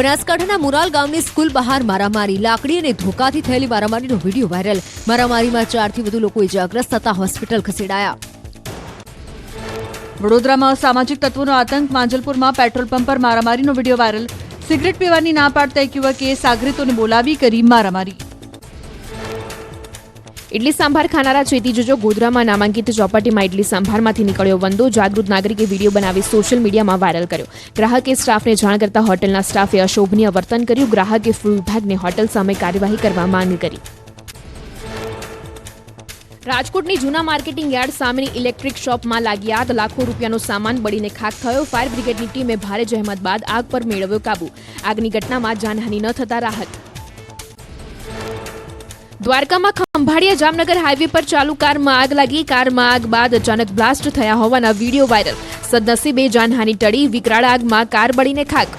બનાસકાંઠાના મુરાલ ગામની સ્કૂલ બહાર મારામારી, લાકડી અને ધોકાથી થયેલી મારામારીનો વીડિયો વાયરલ. મારામારીમાં ચારથી વધુ લોકો ઇજાગ્રસ્ત થતા હોસ્પિટલ ખસેડાયા. વડોદરામાં અસામાજિક તત્વોનો આતંક, માંજલપુરમાં પેટ્રોલ પંપ પર મારામારીનો વીડિયો વાયરલ. સિગરેટ પીવાની ના પાડતા એક યુવકે સાગરીતોને બોલાવી કરી મારામારી. ઇડલી સાંભાર ખાનારા ચેતી જોજો ગોધરામાં નામાંકિત ચોપાટીમાં ઇડલી સાંભારમાંથી નીકળ્યો વંદો જાગૃત નાગરિકે વીડિયો બનાવી સોશિયલ મીડિયામાં વાયરલ કર્યો. ગ્રાહકે સ્ટાફને જાણ કરતા હોટેલના સ્ટાફે અશોભનીય વર્તન કર્યું. ગ્રાહકે ફૂડ વિભાગને હોટેલ સામે કાર્યવાહી કરવા માંગ કરી. રાજકોટની જૂના માર્કેટિંગ યાર્ડ સામેની ઇલેક્ટ્રિક શોપમાં લાગી આગ. લાખો રૂપિયાનો સામાન બળીને ખાક થયો. ફાયર બ્રિગેડની ટીમે ભારે જહેમત બાદ આગ પર મેળવ્યો કાબુ. આગની ઘટનામાં જાનહાની ન થતા રાહત. દ્વારકામાં ખંભાળિયા જામનગર હાઈવે પર ચાલુ કારમાં આગ લાગી. કારમાં આગ બાદ અચાનક બ્લાસ્ટ થયા હોવાના વીડિયો વાયરલ સદનસીબે જાનહાની ટળી. વિકરાળ આગમાં કાર બળીને ખાક.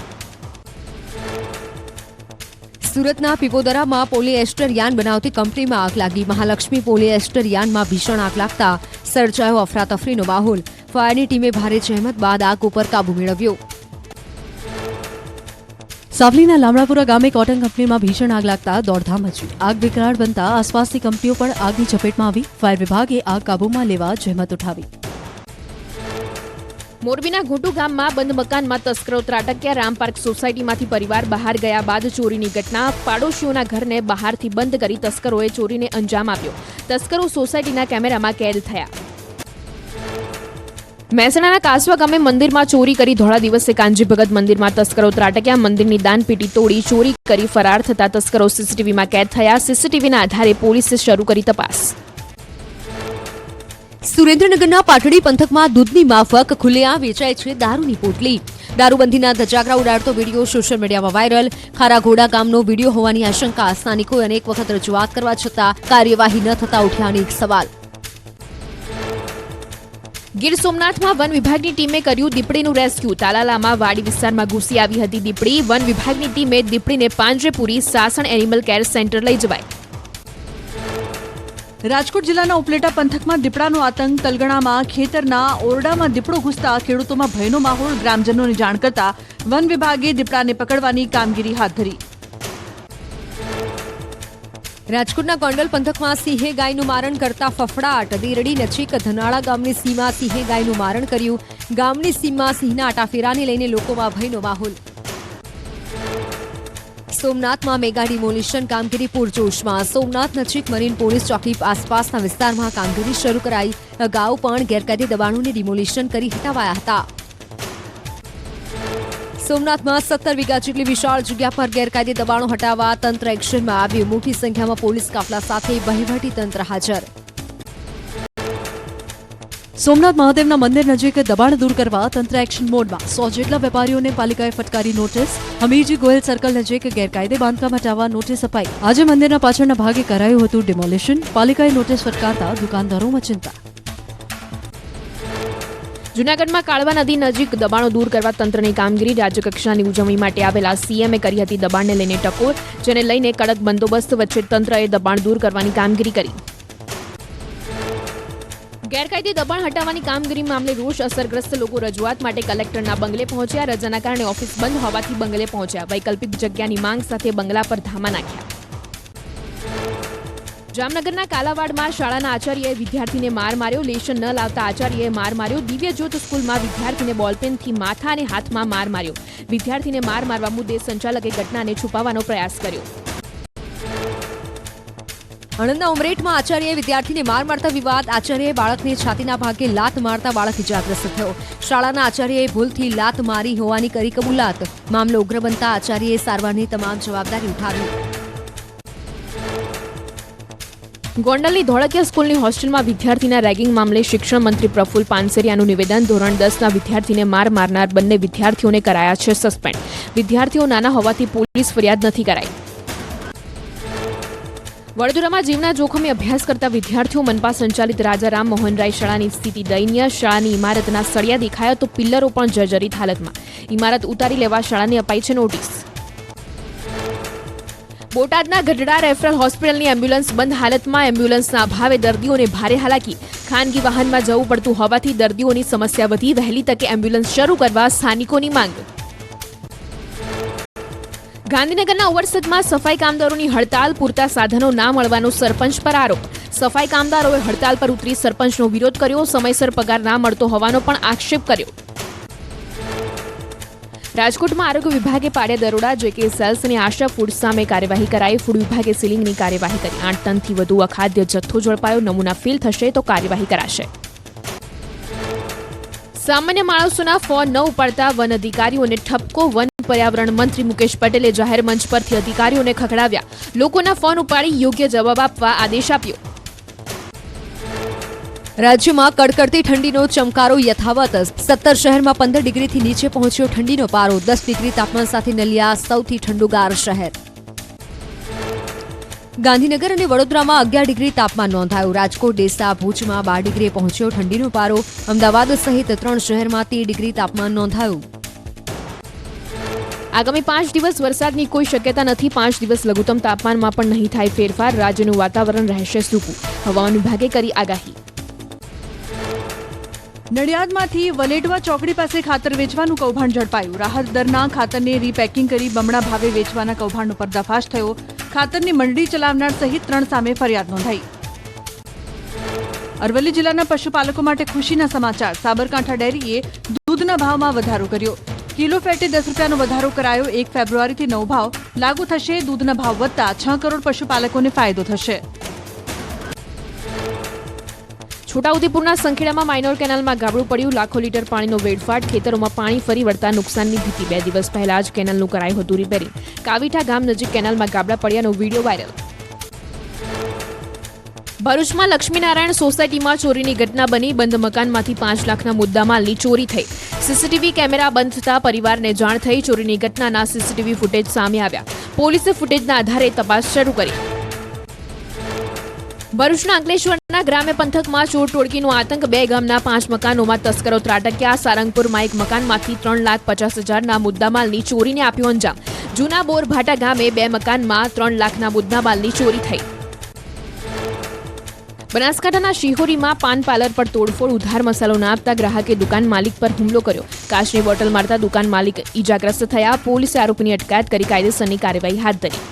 સુરતના પીપોદરામાં પોલીએસ્ટર યાન બનાવતી કંપનીમાં આગ લાગી. મહાલક્ષ્મી પોલીએસ્ટર યાનમાં ભીષણ આગ લાગતા સર્જાયો અફરાતફરીનો માહોલ. ફાયરની ટીમે ભારે જહેમત બાદ આગ ઉપર કાબુ મેળવ્યો. સાવલીના લામડાપુરા ગામે કોટન કંપનીમાં ભીષણ આગ લાગતા દોડધામ મચી. આગ વિકરાળ બનતા આસપાસની કંપનીઓ પણ આગની ઝપેટમાં આવી. ફાયર વિભાગે આગ કાબૂમાં લેવા જહેમત ઉઠાવી. મોરબીના ઘોટુ ગામમાં બંધ મકાનમાં તસ્કરો ત્રાટક્યા રામપાર્ક સોસાયટીમાંથી પરિવાર બહાર ગયા બાદ ચોરીની ઘટના. પાડોશીઓના ઘરને બહારથી બંધ કરી તસ્કરોએ ચોરીને અંજામ આપ્યો. તસ્કરો સોસાયટીના કેમેરામાં કેદ થયા. મહેસાણાના કાસવા ગામે મંદિરમાં ચોરી કરી ધોળા દિવસે કાંજી ભગત મંદિરમાં તસ્કરો ત્રાટક્યા. મંદિરની દાનપેટી તોડી, ચોરી કરી ફરાર થતા તસ્કરો સીસીટીવીમાં કેદ થયા. સીસીટીવીના આધારે પોલીસે શરૂ કરી તપાસ. સુરેન્દ્રનગરના પાટડી પંથકમાં દૂધની માફક ખુલ્લેઆમ વેચાય છે દારૂની પોટલી. દારૂબંધીના ધજાગરા ઉડાડતો વીડિયો સોશિયલ મીડિયામાં વાયરલ. ખારાઘોડા ગામનો વીડિયો હોવાની આશંકા. સ્થાનિકોએ અનેક વખત રજૂઆત કરવા છતાં કાર્યવાહી ન થતા ઉઠ્યા અનેક સવાલ. ગીર સોમનાથમાં વન વિભાગની ટીમે કર્યું દીપડીનું રેસ્ક્યુ. તાલાલામાં વાડી વિસ્તારમાં ઘૂસી આવી હતી દીપડી. વન વિભાગની ટીમે દીપડીને પાંજરે પૂરી સાસણ એનિમલ કેર સેન્ટર લઈ જવાય. રાજકોટ જિલ્લાના ઉપલેટા પંથકમાં દીપડાનો આતંક તલગણામાં, ખેતરના ઓરડામાં દીપડો ઘૂસતા ખેડૂતોમાં ભયનો માહોલ. ગ્રામજનોને જાણ કરતા વન વિભાગે દીપડાને પકડવાની કામગીરી હાથ ધરી. રાજકોટના ગોંડલ પંથકમાં સિંહે ગાયનું મારણ કરતા ફફડાટ. દેરડી નજીક ધનાળા ગામની સીમા સિંહે ગાયનું મારણ કર્યું. ગામની સીમમાં સિંહના આટાફેરાને લઈને લોકોમાં ભયનો માહોલ. સોમનાથમાં મેગા ડિમોલિશન કામગીરી પૂરજોશમાં. સોમનાથ નજીક મરીન પોલીસ ચોકી આસપાસના વિસ્તારમાં કામગીરી શરૂ કરાઈ. અગાઉ પણ ગેરકાયદે દબાણોને ડિમોલિશન કરી હટાવાયા હતા. સોમનાથમાં સત્તર વીઘા જેટલી વિશાળ જગ્યા પર ગેરકાયદે દબાણો હટાવવા તંત્ર એક્શનમાં આવ્યું. મોટી સંખ્યામાં પોલીસ કાફલા સાથે વહીવટી તંત્ર હાજર. સોમનાથ મહાદેવના મંદિર નજીક દબાણ દૂર કરવા તંત્ર એક્શન મોડમાં સો જેટલા વેપારીઓને પાલિકાએ ફટકારી નોટિસ. હમીરજી ગોયલ સર્કલ નજીક ગેરકાયદે બાંધકામ હટાવવા નોટિસ અપાઈ. આજે મંદિરના પાછળના ભાગે કરાયું હતું ડિમોલિશન. પાલિકાએ નોટિસ ફટકારતા દુકાનદારોમાં ચિંતા. જૂનાગઢમાં કાળવા નદી નજીક દબાણો દૂર કરવા તંત્રની કામગીરી રાજ્યકક્ષાની ઉજવણી માટે આવેલા સીએમએ કરી હતી દબાણને લઈને ટકોર, જેને લઈને કડક બંદોબસ્ત વચ્ચે તંત્રએ દબાણ દૂર કરવાની કામગીરી કરી. ગેરકાયદે દબાણ હટાવવાની કામગીરી મામલે રોષ અસરગ્રસ્ત લોકો રજૂઆત માટે કલેક્ટરના બંગલે પહોંચ્યા. રજાના કારણે ઓફિસ બંધ હોવાથી બંગલે પહોંચ્યા. વૈકલ્પિક જગ્યાની માંગ સાથે બંગલા પર ધામા નાખ્યા. જામનગરના કાલાવાડમાં શાળાના આચાર્યએ વિદ્યાર્થીને માર માર્યો, લેશન ન લાવતા આચાર્યએ માર માર્યો દિવ્ય સ્કૂલમાં વિદ્યાર્થીને બોલપેનથી માથા અને હાથમાં માર માર્યો. વિદ્યાર્થીને માર મારવા મુદ્દે સંચાલકે ઘટનાને છુપાવવાનો પ્રયાસ કર્યો. આણંદના ઉમરેઠમાં આચાર્યએ વિદ્યાર્થીને માર મારતા વિવાદ, આચાર્યએ બાળકને છાતીના ભાગે લાત મારતા બાળક ઇજાગ્રસ્ત થયો. શાળાના આચાર્યએ ભૂલથી લાત મારી હોવાની કરી કબૂલાત. મામલો ઉગ્ર બનતા આચાર્યએ સારવારની તમામ જવાબદારી ઉઠાવી. ગોંડલની ધોળકિયા સ્કૂલની હોસ્ટેલમાં વિદ્યાર્થીના રેગિંગ મામલે શિક્ષણ મંત્રી પ્રફુલ પાનસેરિયાનું નિવેદન. ધોરણ દસના વિદ્યાર્થીને માર મારનાર બંને વિદ્યાર્થીઓને કરાયા છે સસ્પેન્ડ. વિદ્યાર્થીઓ નાના હોવાથી પોલીસ ફરિયાદ નથી કરાઈ. વડોદરામાં જીવના જોખમે અભ્યાસ કરતા વિદ્યાર્થીઓ મનપા સંચાલિત રાજા રામ મોહનરાય શાળાની સ્થિતિ દયનીય. શાળાની ઇમારતના સળિયા દેખાયા તો પિલ્લરો પણ જર્જરિત હાલતમાં. ઇમારત ઉતારી લેવા શાળાને અપાઈ છે નોટિસ. બોટાદના ગઢડા રેફરલ હોસ્પિટલની એમ્બ્યુલન્સ બંધ હાલતમાં એમ્બ્યુલન્સના અભાવે દર્દીઓને ભારે હાલાકી. ખાનગી વાહનમાં જવું પડતું હોવાથી દર્દીઓની સમસ્યા વધી વહેલી તકે એમ્બ્યુલન્સ શરૂ કરવા સ્થાનિકોની માંગ. ગાંધીનગરના ઓવરસદમાં સફાઈ કામદારોની હડતાલ પૂરતા સાધનો ના મળવાનો સરપંચ પર આરોપ. સફાઈ કામદારોએ હડતાલ પર ઉતરી સરપંચનો વિરોધ કર્યો, સમયસર પગાર ના મળતો હોવાનો પણ આક્ષેપ કર્યો. રાજકોટમાં આરોગ્ય વિભાગે પાડ્યા દરોડા, જે કે સેલ્સ અને આશા ફૂડ સામે કાર્યવાહી કરાઈ. ફૂડ વિભાગે સીલિંગની કાર્યવાહી કરી. આઠ ટનથી વધુ અખાદ્ય જથ્થો ઝડપાયો. નમૂના ફેલ થશે તો કાર્યવાહી કરાશે. સામાન્ય માણસોના ફોન ન ઉપાડતા વન અધિકારીઓને ઠપકો. વન પર્યાવરણ મંત્રી મુકેશ પટેલે જાહેર મંચ પરથી અધિકારીઓને ખખડાવ્યા. લોકોના ફોન ઉપાડી યોગ્ય જવાબ આપવા આદેશ આપ્યો. રાજ્યમાં કડકડતી ઠંડીનો ચમકારો યથાવત. સત્તર શહેરમાં પંદર ડિગ્રીથી નીચે પહોંચ્યો ઠંડીનો પારો. દસ ડિગ્રી તાપમાન સાથે નલિયા સૌથી ઠંડુગાર શહેર. ગાંધીનગર અને વડોદરામાં અગિયાર ડિગ્રી તાપમાન નોંધાયું. રાજકોટ, ડેસા, ભુજમાં બાર ડિગ્રીએ પહોંચ્યો ઠંડીનો પારો. અમદાવાદ સહિત ત્રણ શહેરમાં તેર ડિગ્રી તાપમાન નોંધાયું. આગામી પાંચ દિવસ વરસાદની કોઈ શક્યતા નથી. પાંચ દિવસ લઘુત્તમ તાપમાનમાં પણ નહીં થાય ફેરફાર. રાજ્યનું વાતાવરણ રહેશે સૂકું હવામાન વિભાગે કરી આગાહી. નડિયાદમાંથી વલેટવા ચોકડી પાસે ખાતર વેચવાનું કૌભાંડ ઝડપાયું. રાહત દરના ખાતરને રીપેકિંગ કરી બમણા ભાવે વેચવાના કૌભાંડનો પર્દાફાશ થયો. ખાતરની મંડળી ચલાવનાર સહિત ત્રણ સામે ફરિયાદ નોંધાઈ. અરવલ્લી જિલ્લાના પશુપાલકો માટે ખુશીના સમાચાર. સાબરકાંઠા ડેરીએ દૂધના ભાવમાં વધારો કર્યો. કિલો ફેટે દસ રૂપિયાનો વધારો કરાયો. એક ફેબ્રુઆરીથી નવ ભાવ લાગુ થશે. દૂધના ભાવ વધતા છ કરોડ પશુપાલકોને ફાયદો થશે. છોટાઉદેપુરના સંખેડામાં માઇનોર કેનાલમાં ગાબડું પડ્યું. લાખો લીટર પાણીનો વેડફાટ. ખેતરોમાં પાણી ફરી વળતા નુકસાનની ભીતિ. બે દિવસ પહેલા જ કેનાલનું કરાયું હતું રિપેરિંગ. કાવીઠા ગામ નજીક કેનાલમાં ગાબડા પડ્યાનો વીડિયો વાયરલ. ભરૂચમાં લક્ષ્મીનારાયણ સોસાયટીમાં ચોરીની ઘટના બની. બંધ મકાનમાંથી પાંચ લાખના મુદ્દામાલની ચોરી થઈ. સીસીટીવી કેમેરા બંધ થતા પરિવારને જાણ થઈ ચોરીની ઘટનાના સીસીટીવી ફૂટેજ સામે આવ્યા. પોલીસે ફૂટેજના આધારે તપાસ શરૂ કરી. ભરૂચના અંકલેશ્વરના ગ્રામ્ય પંથકમાં ચોર ટોળકીનો આતંક, બે ગામના પાંચ મકાનોમાં તસ્કરો ત્રાટક્યા. સારંગપુરમાં એક મકાનમાંથી ત્રણ લાખ પચાસ હજારના મુદ્દામાલની ચોરીને આપ્યો અંજામ. જૂના બોરભાટા ગામે બે મકાનમાં ત્રણ લાખના મુદ્દામાલની ચોરી થઈ. બનાસકાંઠાના શિહોરીમાં પાન પાર્લર પર તોડફોડ, ઉધાર મસાલો ના આપતા ગ્રાહકે દુકાન માલિક પર હુમલો કર્યો. કાચની બોટલ મારતા દુકાન માલિક ઈજાગ્રસ્ત થયા. પોલીસે આરોપીની અટકાયત કરી કાયદેસરની કાર્યવાહી હાથ ધરી.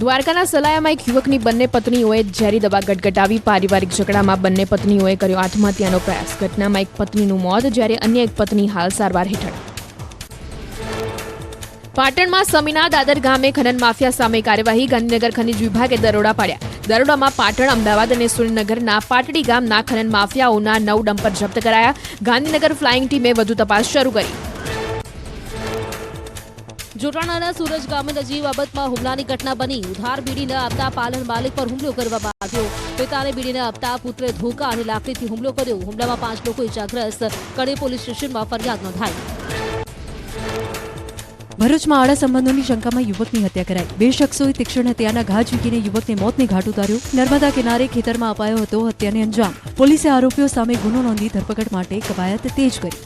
દ્વારકાના સલાયામાં એક યુવકની બંને પત્નીઓએ ઝેરી દવા ગટગટાવી પારિવારિક ઝઘડામાં બંને પત્નીઓએ કર્યો આત્મહત્યાનો પ્રયાસ. ઘટનામાં એક પત્નીનું મોત, જ્યારે અન્ય એક પત્ની હાલ સારવાર હેઠળ. પાટણમાં સમીના દાદર ગામે ખનન માફિયા સામે કાર્યવાહી, ગાંધીનગર ખનિજ વિભાગે દરોડા પાડ્યા. દરોડામાં પાટણ, અમદાવાદ અને સુરેન્દ્રનગરના પાટડી ગામના ખનન માફિયાઓના નવ ડમ્પર જપ્ત કરાયા. ગાંધીનગર ફ્લાઇંગ ટીમે વધુ તપાસ શરૂ કરી. જોટાણાના સુરજ ગામે નજીક બાબતમાં હુમલાની ઘટના બની. ઉધાર બીડી ન આપતા પાલન માલિક પર હુમલો કરવામાં આવ્યો. પિતાને બીડી ન આપતા પુત્રે ધોકા અને લાકડીથી હુમલો કર્યો. હુમલામાં પાંચ લોકો ઇજાગ્રસ્ત. કડે પોલીસ સ્ટેશનમાં ફરિયાદ નોંધાઈ. ભરૂચમાં આડા સંબંધોની શંકામાં યુવકની હત્યા કરાઈ. બે શખ્સોએ તીક્ષ્ણ હત્યાના ઘા ઝીકીને યુવકને મોતને ઘાટ ઉતાર્યો. નર્મદા કિનારે ખેતરમાં અપાયો હતો હત્યાને અંજામ. પોલીસે આરોપીઓ સામે ગુનો નોંધી ધરપકડ માટે કવાયત તેજ કરી.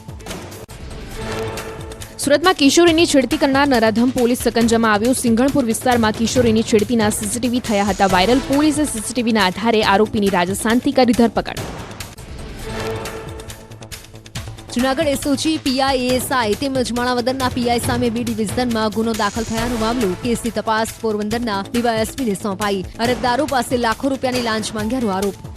સુરતમાં કિશોરીની છેડતી કરનાર નરાધમ પોલીસ સકંજામાં આવ્યો. સિંઘણપુર વિસ્તારમાં કિશોરીની છેડતીના સીસીટીવી થયા હતા. વાયરલ પોલીસે સીસીટીવીના આધારે આરોપીની રાજસ્થાનથી કરી ધરપકડ. જુનાગઢ એસઓજી, પીઆઈ, એએસઆઈ તેમજ માણાવદરના પીઆઈ સામે બી ડિવિઝનમાં ગુનો દાખલ થયાનો મામલો કેસની તપાસ પોરબંદરના ડીવાયએસપીને સોંપાઈ. અરજદારો પાસે લાખો રૂપિયાની લાંચ માંગ્યાનો આરોપ.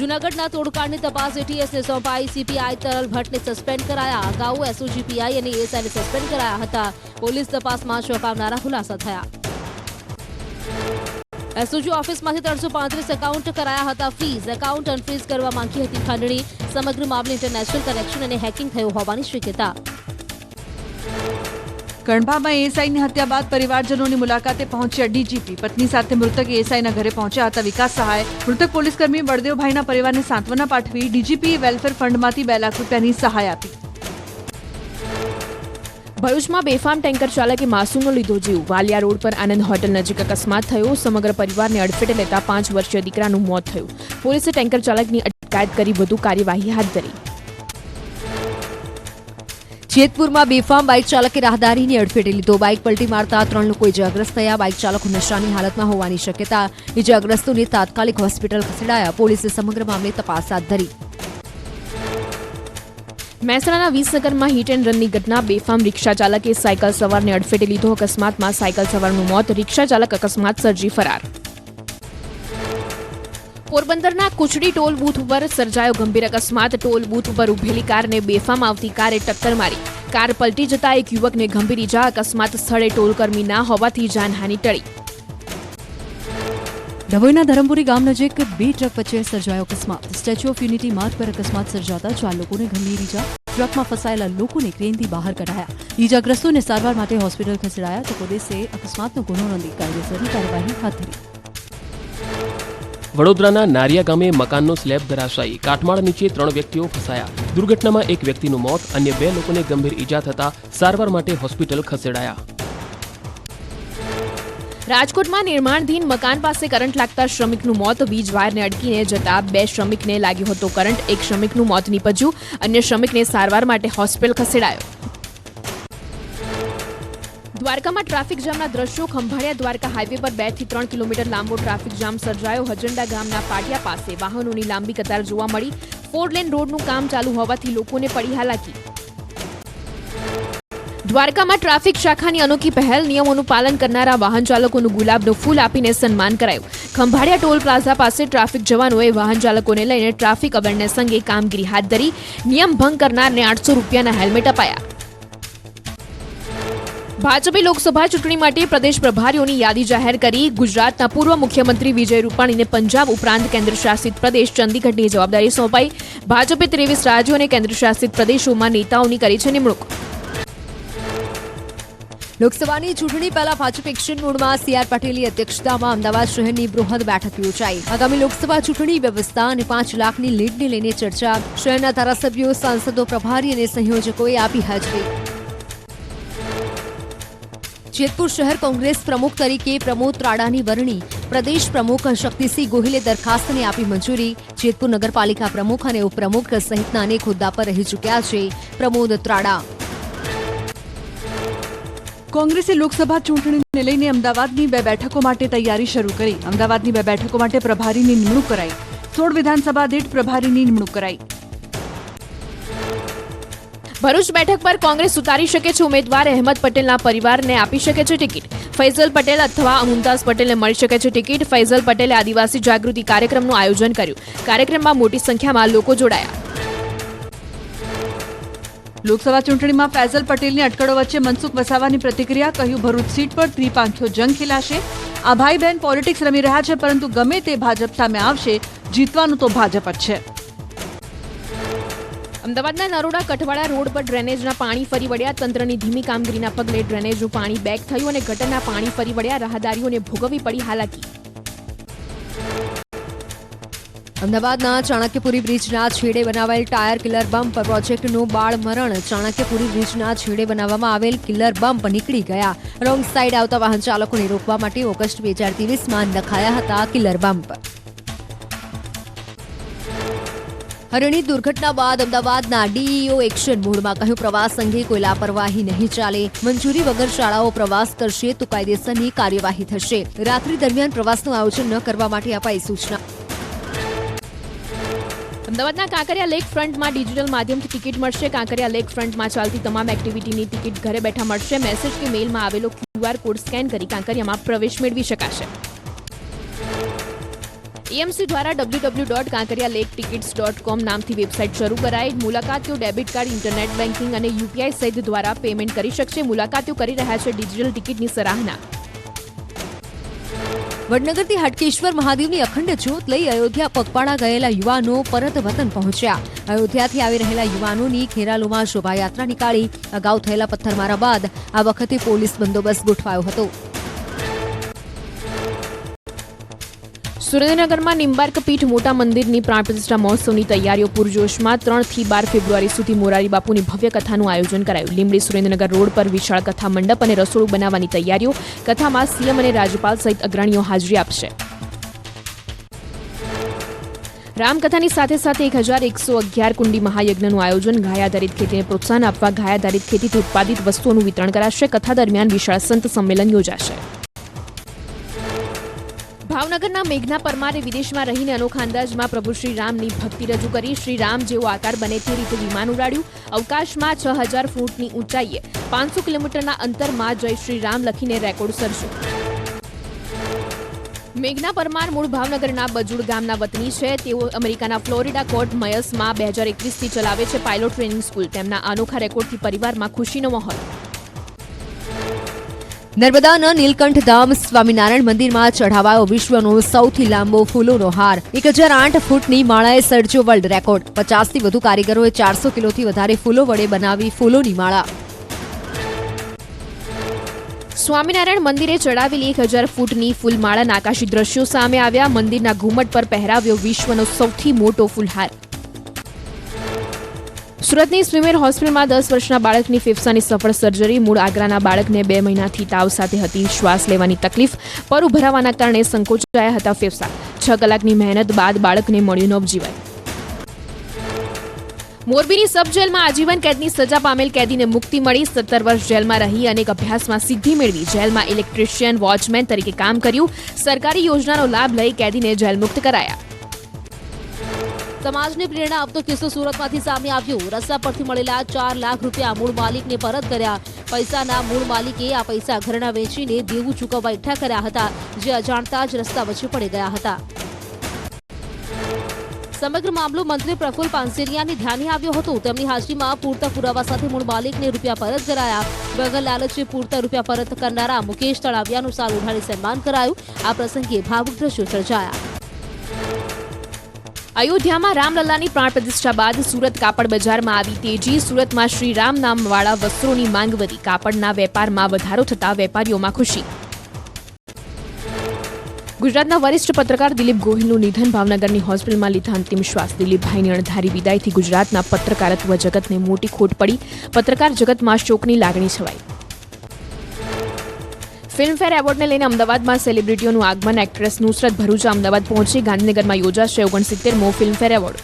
જૂનાગઢના તોડકાંડની તપાસ એટીએસને સોંપાઈ સીપીઆઈ તરલ ભટ્ટને સસ્પેન્ડ કરાયા. અગાઉ એસઓજીપીઆઈ અને એએસઆઈને સસ્પેન્ડ કરાયા હતા. પોલીસ તપાસમાં ચોંકાવનારા ખુલાસા થયા. એસઓજી ઓફિસમાંથી ત્રણસો પાંત્રીસ એકાઉન્ટ કરાયા હતા. ફ્રીઝ એકાઉન્ટ અનફ્રીઝ કરવા માંગી હતી ખંડણી. સમગ્ર મામલે ઇન્ટરનેશનલ કનેક્શન અને હેકિંગ થયું હોવાની શક્યતા. કણભામાં એએસઆઈની હત્યા બાદ પરિવારજનોની મુલાકાતે પહોંચ્યા ડીજીપી. પત્ની સાથે મૃતક એએસઆઈના ઘરે પહોંચ્યા હતા. વિકાસ સહાય. મૃતક પોલીસકર્મી બળદેવભાઈના પરિવારને સાંત્વના પાઠવી ડીજીપી વેલફેર ફંડમાંથી બે લાખ રૂપિયાની સહાય આપી. ભરૂચમાં બેફામ ટેન્કર ચાલકે માસૂમનો લીધો જીવ. વાલિયા રોડ પર આનંદ હોટલ નજીક અકસ્માત થયો. સમગ્ર પરિવારને અડફેટે લેતા પાંચ વર્ષીય દીકરાનું મોત થયું. પોલીસે ટેન્કર ચાલકની અટકાયત કરી વધુ કાર્યવાહી હાથ ધરી. જેતપુરમાં બેફામ બાઇક ચાલકે રાહદારીને અડફેટે લીધો. બાઇક પલટી મારતા ત્રણ લોકો ઇજાગ્રસ્ત થયા. બાઇક ચાલકો નશાની હાલતમાં હોવાની શક્યતા. ઇજાગ્રસ્તોને તાત્કાલિક હોસ્પિટલ ખસેડાયા. પોલીસે સમગ્ર મામલે તપાસ હાથ ધરી. મહેસાણાના વિસનગરમાં હિટ એન્ડ રનની ઘટના. બેફામ રિક્ષા ચાલકે સાયકલ સવારને અડફેટે લીધો. અકસ્માતમાં સાયકલ સવારનું મોત. રિક્ષા ચાલક અકસ્માત સર્જી ફરાર. પોરબંદરના કુચડી ટોલ બૂથ ઉપર સર્જાયો ગંભીર અકસ્માત. ટોલ બૂથ ઉપર ઉભેલી કારને બેફામ આવતી કારે ટક્કર મારી. કાર પલટી જતા એક યુવકને ગંભીર ઈજા, અકસ્માત સ્થળે ટોલકર્મી ના હોવાથી જાનહાની ટળી. ડભોઈના ધરમપુરી ગામ નજીક બે ટ્રક વચ્ચે સર્જાયો અકસ્માત. સ્ટેચ્યુ ઓફ યુનિટી માર્ગ પર અકસ્માત સર્જાતા ચાર લોકોને ગંભીર ઈજા. ટ્રકમાં ફસાયેલા લોકોને ક્રેનથી બહાર કઢાયા. ઈજાગ્રસ્તોને સારવાર માટે હોસ્પિટલ ખસેડાયા તો પોલીસે અકસ્માતનો ગુનો નોંધી કાયદેસરની કાર્યવાહી હાથ ધરી. વડોદરાના નારિયા ગામે મકાનનો સ્લેબ ધરાશાયી. કાટમાળ નીચે ત્રણ વ્યક્તિઓ ફસાયા. દુર્ઘટનામાં એક વ્યક્તિનું મોત, અન્ય બે લોકોને ગંભીર ઈજા થતા સારવાર માટે હોસ્પિટલ ખસેડાયા. રાજકોટમાં નિર્માણધીન મકાન પાસે કરંટ લાગતા શ્રમિકનું મોત. વીજ વાયરને અડકીને જતા બે શ્રમિકને લાગ્યો હતો કરંટ. એક શ્રમિકનું મોત નીપજ્યું. અન્ય શ્રમિકને સારવાર માટે હોસ્પિટલ ખસેડાયો. દ્વારકામાં ટ્રાફિક જામના દ્રશ્યો ખંભાળિયા. દ્વારકા હાઈવે પર બેથી ત્રણ કિલોમીટર લાંબો ટ્રાફિક જામ સર્જાયો. હજંડા ગામના પાટિયા પાસે વાહનોની લાંબી કતાર જોવા મળી. ફોર લેન રોડનું કામ ચાલુ હોવાથી લોકોને પડી હાલાકી. દ્વારકામાં ટ્રાફિક શાખાની અનોખી પહેલ. નિયમોનું પાલન કરનારા વાહન ચાલકોનું ગુલાબનું ફૂલ આપીને સન્માન કરાયું. ખંભાળિયા ટોલ પ્લાઝા પાસે ટ્રાફિક જવાનોએ વાહન ચાલકોને લઈને ટ્રાફિક અવેરનેસ અંગે કામગીરી હાથ ધરી. નિયમ ભંગ કરનારને આઠસો રૂપિયાના હેલ્મેટ અપાયા. ભાજપે લોકસભા ચૂંટણી માટે પ્રદેશ પ્રભારીઓની યાદી જાહેર કરી. ગુજરાતના પૂર્વ મુખ્યમંત્રી વિજય રૂપાણીને પંજાબ ઉપરાંત કેન્દ્રશાસિત પ્રદેશ ચંદીગઢની જવાબદારી સોંપાઈ. ભાજપે ત્રેવીસ રાજ્યો અને કેન્દ્રશાસિત પ્રદેશોમાં નેતાઓની કરી છે નિમણૂક. લોકસભાની ચૂંટણી પહેલા ભાજપ એક્શન મોડમાં સીઆર પટેલની અધ્યક્ષતામાં અમદાવાદ શહેરની બૃહદ બેઠક યોજાઈ. આગામી લોકસભા ચૂંટણી વ્યવસ્થા અને પાંચ લાખની લીડને લઈને ચર્ચા. શહેરના ધારાસભ્યો, સાંસદો, પ્રભારી અને સંયોજકોએ આપી હાજરી. જેતપુર શહેર કોંગ્રેસ પ્રમુખ તરીકે પ્રમોદ ત્રાડાની વરણી. પ્રદેશ પ્રમુખ શક્તિસિંહ ગોહિલે દરખાસ્તને આપી મંજૂરી. જેતપુર નગરપાલિકા પ્રમુખ અને ઉપપ્રમુખ સહિતના અનેક હોદ્દા પર રહી ચૂક્યા છે પ્રમોદ ત્રાડા. કોંગ્રેસે લોકસભા ચૂંટણીને લઈને અમદાવાદની બે બેઠકો માટે તૈયારી શરૂ કરી. અમદાવાદની બે બેઠકો માટે પ્રભારીની નિમણૂક કરાઈ. સોળ વિધાનસભા દીઠ પ્રભારીની નિમણૂક કરાઈ. ભરૂચ બેઠક પર કોંગ્રેસ ઉતારી શકે છે ઉમેદવાર. અહેમદ પટેલના પરિવારને આપી શકે છે ટિકિટ. ફૈઝલ પટેલ અથવા મુમતાઝ પટેલને મળી શકે છે ટિકિટ. ફૈઝલ પટેલે આદિવાસી જાગૃતિ કાર્યક્રમનું આયોજન કર્યું. કાર્યક્રમમાં મોટી સંખ્યામાં લોકો જોડાયા. લોકસભા ચૂંટણીમાં ફૈઝલ પટેલની અટકળો વચ્ચે મનસુખ વસાવાની પ્રતિક્રિયા, કહ્યું, ભરૂચ સીટ પર ત્રિપાંખ્યો જંગ ખેલાશે. આ ભાઈ બહેન પોલિટિક્સ રમી રહ્યા છે, પરંતુ ગમે તે ભાજપ સામે આવશે, જીતવાનું તો ભાજપ જ છે. અમદાવાદના નરોડા કઠવાડા રોડ પર ડ્રેનેજના પાણી ફરી વળ્યા. તંત્રની ધીમી કામગીરીના પગલે ડ્રેનેજનું પાણી બેક થયું અને ગટરના પાણી ફરી વળ્યા. રાહદારીઓને ભોગવવી પડી હાલાકી. અમદાવાદના ચાણક્યપુરી બ્રિજના છેડે બનાવાયેલ ટાયર કિલર બમ્પ પ્રોજેક્ટનું બાળ મરણ ચાણક્યપુરી બ્રિજના છેડે બનાવવામાં આવેલ કિલર બમ્પ નીકળી ગયા. રોંગ સાઈડ આવતા વાહન ચાલકોને રોકવા માટે ઓગસ્ટ બે હજાર ત્રેવીસમાં નખાયા હતા કિલર બમ્પ. હરણી દુર્ઘટના બાદ અમદાવાદના ડીઈઓ એક્શન મોડમાં કહ્યું, પ્રવાસ અંગે કોઈ લાપરવાહી નહીં ચાલે. મંજૂરી વગર શાળાઓ પ્રવાસ કરશે તો કાયદેસરની કાર્યવાહી થશે. રાત્રિ દરમિયાન પ્રવાસનું આયોજન ન કરવા માટે અપાઈ સૂચના. અમદાવાદના કાંકરિયા લેક ફ્રન્ટમાં ડિજિટલ માધ્યમથી ટિકિટ મળશે. કાંકરિયા લેક ફ્રન્ટમાં ચાલતી તમામ એક્ટિવિટીની ટિકિટ ઘરે બેઠા મળશે. મેસેજ કે મેલમાં આવેલો ક્યુઆર કોડ સ્કેન કરી કાંકરિયામાં પ્રવેશ મેળવી શકાશે. એએમસી દ્વારા W dot Kankaria lake tickets dot com નામથી વેબસાઇટ શરૂ કરાઈ. મુલાકાતીઓ ડેબિટ કાર્ડ, ઇન્ટરનેટ બેન્કિંગ અને યુપીઆઈ સહિત દ્વારા પેમેન્ટ કરી શકશે. મુલાકાતીઓ કરી રહ્યા છે ડિજિટલ ટિકિટની સરાહના. વડનગરથી હટકેશ્વર મહાદેવની અખંડ જ્યોત લઈ અયોધ્યા પગપાળા ગયેલા યુવાનો પરત વતન પહોંચ્યા. અયોધ્યાથી આવી રહેલા યુવાનોની ખેરાલુમાં શોભાયાત્રા નીકાળી. અગાઉ થયેલા પથ્થરમારા બાદ આ વખતે પોલીસ બંદોબસ્ત ગોઠવાયો હતો. સુરેન્દ્રનગરમાં નિંબાર્ક પીઠ મોટા મંદિરની પ્રાણ પ્રતિષ્ઠા મહોત્સવની તૈયારીઓ પૂરજોશમાં ત્રણથી બાર ફેબ્રુઆરી સુધી મોરારી બાપુની ભવ્ય કથાનું આયોજન કરાયું. લીંબડી સુરેન્દ્રનગર રોડ પર વિશાળ કથા મંડપ અને રસોડું બનાવવાની તૈયારીઓ કથામાં સીએમ અને રાજ્યપાલ સહિત અગ્રણીઓ હાજરી આપશે. રામકથાની સાથે સાથે એક હજાર એકસો અગિયાર કુંડી મહાયજ્ઞનું આયોજન ગાય આધારિત ખેતીને પ્રોત્સાહન આપવા ગાય આધારિત ખેતીથી ઉત્પાદિત વસ્તુઓનું વિતરણ કરાશે. કથા દરમિયાન વિશાળ સંત સંમેલન યોજાશે. ભાવનગરના મેઘના પરમારે વિદેશમાં રહીને અનોખા અંદાજમાં પ્રભુ શ્રી રામની ભક્તિ રજૂ કરી. શ્રી રામ જેવો આકાર બને તે રીતે વિમાન ઉડાડ્યું. અવકાશમાં છ હજાર ફૂટની ઊંચાઈએ પાંચસો કિલોમીટરના અંતરમાં જય શ્રી રામ લખીને રેકોર્ડ સર્જ્યો. મેઘના પરમાર મૂળ ભાવનગરના બજુડ ગામના વતની છે. તેઓ અમેરિકાના ફ્લોરિડા કોર્ટ મયસમાં બે હજાર એકવીસથી ચલાવે છે પાયલોટ ટ્રેનિંગ સ્કૂલ. તેમના અનોખા રેકોર્ડથી પરિવારમાં ખુશીનો માહોલ. નર્મદાના નીલકંઠ ધામ સ્વામિનારાયણ મંદિરમાં ચઢાવાયો વિશ્વનો સૌથી લાંબો ફૂલોનો હાર. એક હજાર આઠ ફૂટની માળાએ સર્જ્યો વર્લ્ડ રેકોર્ડ. પચાસથી વધુ કારીગરોએ ચારસો કિલોથી વધારે ફૂલો વડે બનાવી ફૂલોની માળા. સ્વામિનારાયણ મંદિરે ચડાવેલી એક હજાર ફૂટની ફૂલમાળાના આકાશી દ્રશ્યો સામે આવ્યા. મંદિરના ઘુમટ પર પહેરાવ્યો વિશ્વનો સૌથી મોટો ફૂલહાર. સુરતની સ્વિમેર હોસ્પિટલમાં દસ વર્ષના બાળકની ફેફસાની સફળ સર્જરી. મૂળ આગ્રાના બાળકને બે મહિનાથી તાવ સાથે હતી. શ્વાસ લેવાની તકલીફ, પર ઉભરાવાના કારણે સંકોચાયા હતા ફેફસા. છ કલાકની મહેનત બાદ બાળકને મળ્યું નવજીવન. મોરબીની સબ જેલમાં આજીવન કેદની સજા પામેલ કેદીને મુક્તિ મળી. સત્તર વર્ષ જેલમાં રહી અનેક અભ્યાસમાં સિદ્ધિ મેળવી. જેલમાં ઇલેક્ટ્રિશિયન વોચમેન તરીકે કામ કર્યું. સરકારી યોજનાનો લાભ લઈ કેદીને જેલમુક્ત કરાયા. સમાજને પ્રેરણા આપતો કિસ્સો સુરતમાંથી સામે આવ્યો. રસ્તા પરથી મળેલા ચાર લાખ રૂપિયા મૂળ માલિકને પરત કર્યા. પૈસાના મૂળ માલિકે આ પૈસા ઘરના વેચીને દેવું ચૂકવવા એકઠા કર્યા હતા, જે અજાણતા જ રસ્તા વચ્ચે પડી ગયા હતા. સમગ્ર મામલો મંત્રી પ્રફુલ પાનસેરિયાની ધ્યાને આવ્યો હતો. તેમની હાજરીમાં પૂરતા પુરાવા સાથે મૂળ માલિકને રૂપિયા પરત કરાયા. વગર લાલચે પૂરતા રૂપિયા પરત કરનારા મુકેશ તળાવિયાનું સાલ ઉઠાડી સન્માન કરાયું. આ પ્રસંગે ભાવુક દ્રશ્યો સર્જાયા. અયોધ્યામાં રામલલ્લાની પ્રાણ પ્રતિષ્ઠા બાદ સુરત કાપડ બજારમાં આવી તેજી. સુરતમાં શ્રી રામ નામવાળા વસ્ત્રોની માંગ વધી. કાપડના વેપારમાં વધારો થતા વેપારીઓમાં ખુશી. ગુજરાતના વરિષ્ઠ પત્રકાર દિલીપ ગોહિલનું નિધન ભાવનગરની હોસ્પિટલમાં લીધા અંતિમ શ્વાસ. દિલીપભાઈની અણધારી વિદાયથી ગુજરાતના પત્રકારત્વ જગતને મોટી ખોટ પડી. પત્રકાર જગતમાં શોકની લાગણી છવાઈ. ફિલ્મફેર એવોર્ડને લઈને અમદાવાદમાં સેલિબ્રિટીઓનું આગમન. એક્ટ્રેસ નુસરત ભરૂચા અમદાવાદ પહોંચી ગાંધીનગરમાં યોજાશે ઓગણસિત્તેરમો ફિલ્મફેર એવોર્ડ.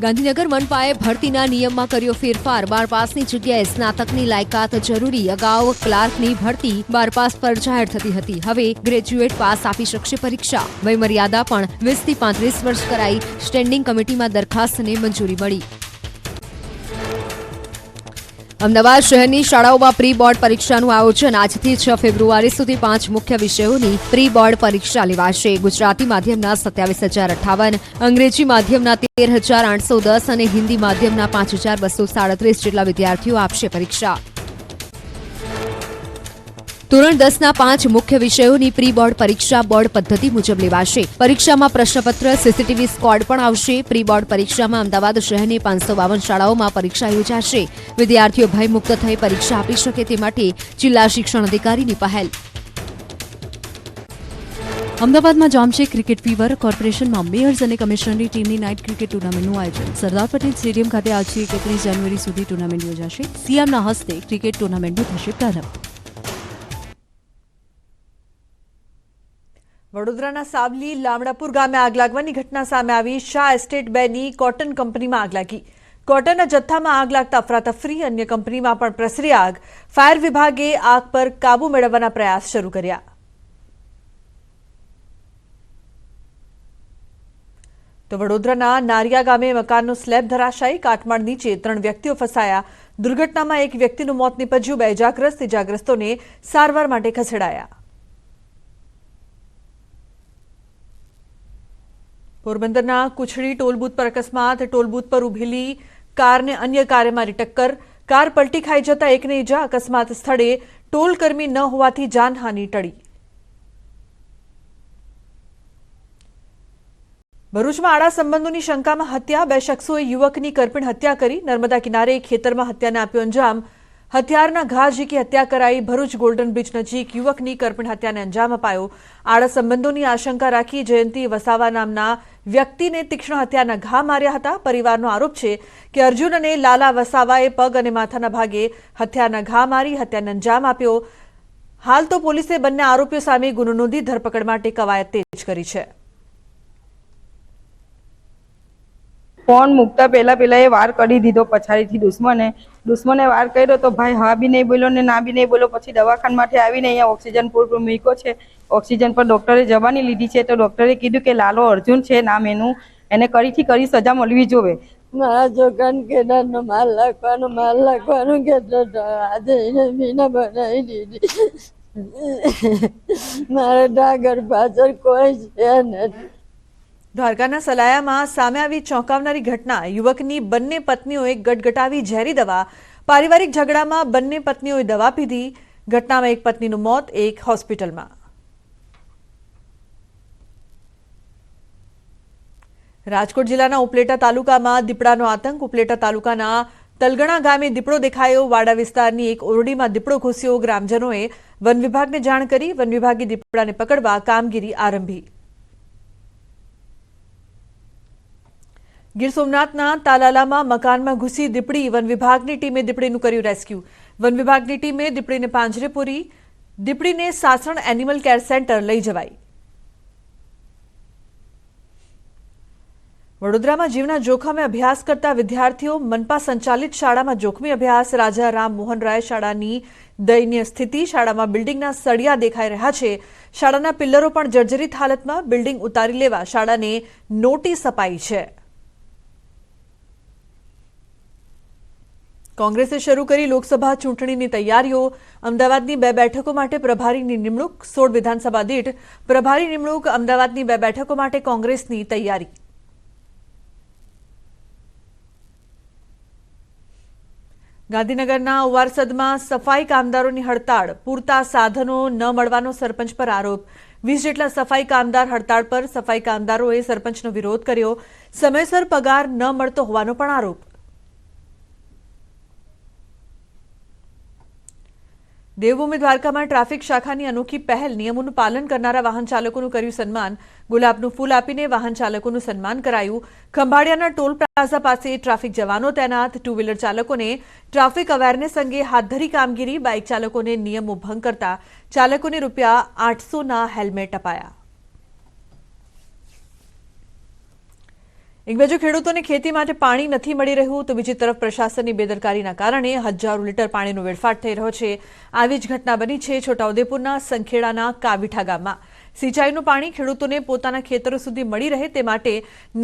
ગાંધીનગર મનપાએ ભરતીના નિયમમાં કર્યો ફેરફાર. બાર પાસની જગ્યાએ સ્નાતકની લાયકાત જરૂરી. અગાઉ ક્લાર્કની ભરતી બાર પાસ પર જાહેર થતી હતી. હવે ગ્રેજ્યુએટ પાસ આપી શકશે પરીક્ષા. વયમર્યાદા પણ વીસથી પાંત્રીસ વર્ષ કરાઈ. સ્ટેન્ડિંગ કમિટીમાં દરખાસ્તને મંજૂરી મળી. અમદાવાદ શહેરની શાળાઓમાં પ્રી બોર્ડ પરીક્ષાનું આયોજન આજથી છ ફેબ્રુઆરી સુધી પાંચ મુખ્ય વિષયોની પ્રી બોર્ડ પરીક્ષા લેવાશે. ગુજરાતી માધ્યમના સત્યાવીસ હજાર અઠાવન, અંગ્રેજી માધ્યમના તેર હજાર આઠસો દસ અને હિન્દી માધ્યમના પાંચ હજાર બસો સાડત્રીસ જેટલા વિદ્યાર્થીઓ આપશે પરીક્ષા. ધોરણ દસના પાંચ મુખ્ય વિષયોની પ્રી બોર્ડ પરીક્ષા બોર્ડ પદ્ધતિ મુજબ લેવાશે. પરીક્ષામાં પ્રશ્નપત્ર, સીસીટીવી સ્કોડ પણ આવશે. પ્રી બોર્ડ પરીક્ષામાં અમદાવાદ શહેરની પાંચસો બાવન શાળાઓમાં પરીક્ષા યોજાશે. વિદ્યાર્થીઓ ભયમુક્ત થઈ પરીક્ષા આપી શકે તે માટે જિલ્લા શિક્ષણ અધિકારીની પહેલ. અમદાવાદમાં જામશે ક્રિકેટ ફીવર. કોર્પોરેશનમાં મેયર્સ અને કમિશનરની ટીમની નાઇટ ક્રિકેટ ટુર્નામેન્ટનું આયોજન. સરદાર પટેલ સ્ટેડિયમ ખાતે આજથી એકત્રીસ જાન્યુઆરી સુધી ટુર્નામેન્ટ યોજાશે. સીએમના હસ્તે ક્રિકેટ ટુર્નામેન્ટનો થશે પ્રારંભ. વડોદરાના સાવલી લામડાપુર ગામે આગ લાગવાની ઘટના સામે આવી. શાહ એસ્ટેટ બેની કોટન કંપનીમાં આગ લાગી. કોટનના જથ્થામાં આગ લાગતા અફરાતફરી, અન્ય કંપનીમાં પણ પ્રસરી આગ. ફાયર વિભાગે આગ પર કાબુ મેળવવાના પ્રયાસ શરૂ કર્યા. તો વડોદરાના નારિયા ગામે મકાનનો સ્લેબ ધરાશાયી. કાટમાળ નીચે ત્રણ વ્યક્તિઓ ફસાયા. દુર્ઘટનામાં એક વ્યક્તિનું મોત નીપજ્યું. બે ઇજાગ્રસ્ત, ઇજાગ્રસ્તોને સારવાર માટે ખસેડાયા. પોરબંદરના કુછડી ટોલબૂથ પર અકસ્માત. ટોલબૂથ પર ઉભેલી કારને અન્ય કારે મારી ટક્કર. કાર પલટી ખાઈ જતા એકને ઈજા. અકસ્માત સ્થળે ટોલકર્મી ન હોવાથી જાનહાનિ ટળી. ભરૂચમાં આડા સંબંધોની શંકામાં હત્યા. બે શખ્સોએ યુવકની કરપીણ હત્યા કરી. નર્મદા કિનારે ખેતરમાં હત્યાને આપ્યો અંજામ. હથિયારના ઘા ઝીકી હત્યા કરાઈ ભરૂચ ગોલ્ડન બ્રિજ નજીક યુવકની કરપણ હત્યાને અંજામ અપાયો. આડા સંબંધોની આશંકા રાખી જયંતિ વસાવા નામના વ્યક્તિને તીક્ષ્ણ હત્યાના ઘા માર્યા હતા. પરિવારનો આરોપ છે કે અર્જુન અને લાલા વસાવાએ પગ અને માથાના ભાગે હત્યાના ઘા મારી હત્યાને અંજામ આપ્યો. હાલ તો પોલીસે બંને આરોપીઓ સામે ગુનો નોંધી ધરપકડ માટે કવાયત તેજ કરી છે. ફોન મૂકતા પહેલાં પહેલાં એ વાર કરી દીધો પછાડીથી દુશ્મને. દુશ્મને વાર કર્યો તો ભાઈ હા બી નહીં બોલ્યો ને ના બી નહીં બોલ્યો. પછી દવાખાનામાંથી આવીને અહીંયા ઓક્સિજન પૂર મૂક્યો છે. ઓક્સિજન પર ડૉક્ટરે જવાની લીધી છે તો ડૉક્ટરે કીધું કે લાલો અર્જુન છે નામ એનું. એને કરીથી કરી સજા મળવી જોવે. મારા છોકરાને કેદારનો માલ લાગવાનો માલ લાખવાનો કેટલો આજે એને મીના બનાવી દીધી. મારે ડાગર પાછળ કોઈ છે નથી દ્વારકાના સલાયામાં સામે આવી ચોંકાવનારી ઘટના. યુવકની બંને પત્નીઓએ ગટગટાવી ઝેરી દવા. પારિવારિક ઝઘડામાં બંને પત્નીઓએ દવા પીધી. ઘટનામાં એક પત્નીનું મોત એક હોસ્પિટલમાં. રાજકોટ જિલ્લાના ઉપલેટા તાલુકામાં દીપડાનો આતંક. ઉપલેટા તાલુકાના તલગણા ગામે દીપડો દેખાયો. વાડા વિસ્તારની એક ઓરડીમાં દીપડો ઘૂસ્યો. ગ્રામજનોએ વન વિભાગને જાણ કરી. વન વિભાગે દીપડાને પકડવા કામગીરી આરંભી. ગીર સોમનાથના તાલાલામાં મકાનમાં ઘૂસી દીપડી વન વિભાગની ટીમે દીપડીનું કર્યું રેસ્ક્યુ. વન વિભાગની ટીમે દીપડીને પાંજરે પૂરી દીપડીને સાસણ એનિમલ કેર સેન્ટર લઈ જવાઈ. વડોદરામાં જીવના જોખમે અભ્યાસ કરતા વિદ્યાર્થીઓ મનપા સંચાલિત શાળામાં જોખમી અભ્યાસ, રાજા રામ મોહન રાય શાળાની દયનીય સ્થિતિ, શાળામાં બિલ્ડિંગના સળિયા દેખાઈ રહ્યા છે. શાળાના પિલ્લરો પણ જર્જરિત હાલતમાં બિલ્ડિંગ ઉતારી લેવા શાળાને નોટિસ અપાઈ છે. કોંગ્રેસે શરૂ કરી લોકસભા ચૂંટણીની તૈયારીઓ. અમદાવાદની બે બેઠકો માટે પ્રભારીની નિમણૂક, સોળ વિધાનસભા દીઠ પ્રભારી નિમણૂક, અમદાવાદની બે બેઠકો માટે કોંગ્રેસની તૈયારી. ગાંધીનગરના ઉવારસદમાં સફાઈ કામદારોની હડતાળ, પૂરતા સાધનો ન મળવાનો સરપંચ પર આરોપ. વીસ જેટલા સફાઈ કામદાર હડતાળ પર સફાઈ કામદારોએ સરપંચનો વિરોધ કર્યો. સમયસર પગાર ન મળતો હોવાનો પણ આરોપ. દેવભૂમિ દ્વારકામાં ટ્રાફિક શાખાની અનોખી પહેલ, નિયમોનું પાલન કરનારા વાહન ચાલકોનું કર્યું સન્માન. ગુલાબનું ફૂલ આપીને વાહન ચાલકોનું સન્માન કરાયું. ખંભાળિયાના ટોલ પ્લાઝા પાસે ટ્રાફિક જવાનો તૈનાત. ટુ વ્હીલર ચાલકોને ટ્રાફિક અવેરનેસ અંગે હાથ ધરી કામગીરી. બાઇક ચાલકોને નિયમો ભંગ કરતા ચાલકોને રૂપિયા આઠસોના હેલ્મેટ અપાયા. એક બાજુ ખેડૂતોને ખેતી માટે પાણી નથી મળી રહ્યું, તો બીજી તરફ પ્રશાસનની બેદરકારીના કારણે હજારો લીટર પાણીનો વેડફાટ થઈ રહ્યો છે. આવી જ ઘટના બની છે છોટાઉદેપુરના સંખેડાના કાવીઠા ગામમાં. સિંચાઈનું પાણી ખેડૂતોને પોતાના ખેતરો સુધી મળી રહે તે માટે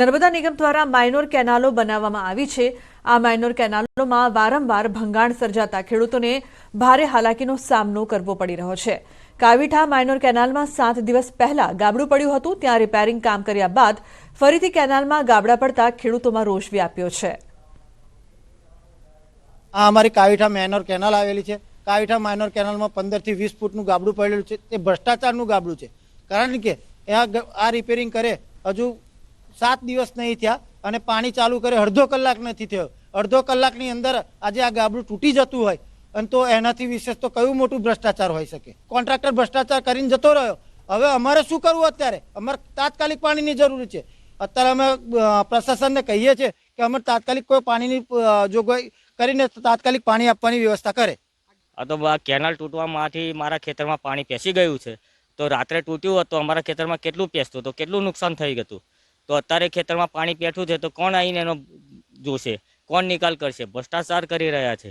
નર્મદા નિગમ દ્વારા માઇનોર કેનાલો બનાવવામાં આવી છે. આ માઇનોર કેનાલોમાં વારંવાર ભંગાણ સર્જાતા ખેડૂતોને ભારે હાલાકીનો સામનો કરવો પડી રહ્યો છે. કાવીઠા માઇનોર કેનાલમાં સાત દિવસ પહેલા ગાબડું પડ્યું હતું, ત્યાં રિપેરિંગ કામ કર્યા બાદ ફરીથી કેનાલમાં ગાબડા પડતા ખેડૂતોમાં રોષ વ્યાપ્યો છે. આ અમારી કાવીઠા માઇનોર કેનાલ આવેલી છે. કાવીઠા માઇનોર કેનાલમાં પંદરથી વીસ ફૂટનું ગાબડું પડેલું છે. તે ભ્રષ્ટાચારનું ગાબડું છે. કારણ કે આ રિપેરિંગ કરે હજુ સાત દિવસ નહીં થયા અને પાણી ચાલુ કરે અડધો કલાક નથી થયો. અડધો કલાકની અંદર આજે આ ગાબડું તૂટી જતું હોય અને તો એનાથી વિશેષ તો કયું મોટું ભ્રષ્ટાચાર હોઈ શકે? કોન્ટ્રાક્ટર ભ્રષ્ટાચાર કરીને જતો રહ્યો. હવે અમારે શું કરવું અત્યારે? અમારે તાત્કાલિક પાણીની જરૂર છે. અત્યારે અમે પ્રશાસનને કહીએ છીએ કે અમે તાત્કાલિક કોઈ પાણીની જોગવાઈ કરીને તાત્કાલિક પાણી આપવાની વ્યવસ્થા કરે. આ તો કેનાલ તૂટવામાંથી મારા ખેતરમાં પાણી પેસી ગયું છે. તો રાત્રે તૂટ્યું હતું અમારા ખેતરમાં કેટલું પેસતું તો કેટલું નુકસાન થઈ ગયું તો અત્યારે ખેતરમાં પાણી પેઠું છે તો કોણ આવીને એનો જોશે? કોણ નિકાલ કરશે? ભ્રષ્ટાચાર કરી રહ્યા છે.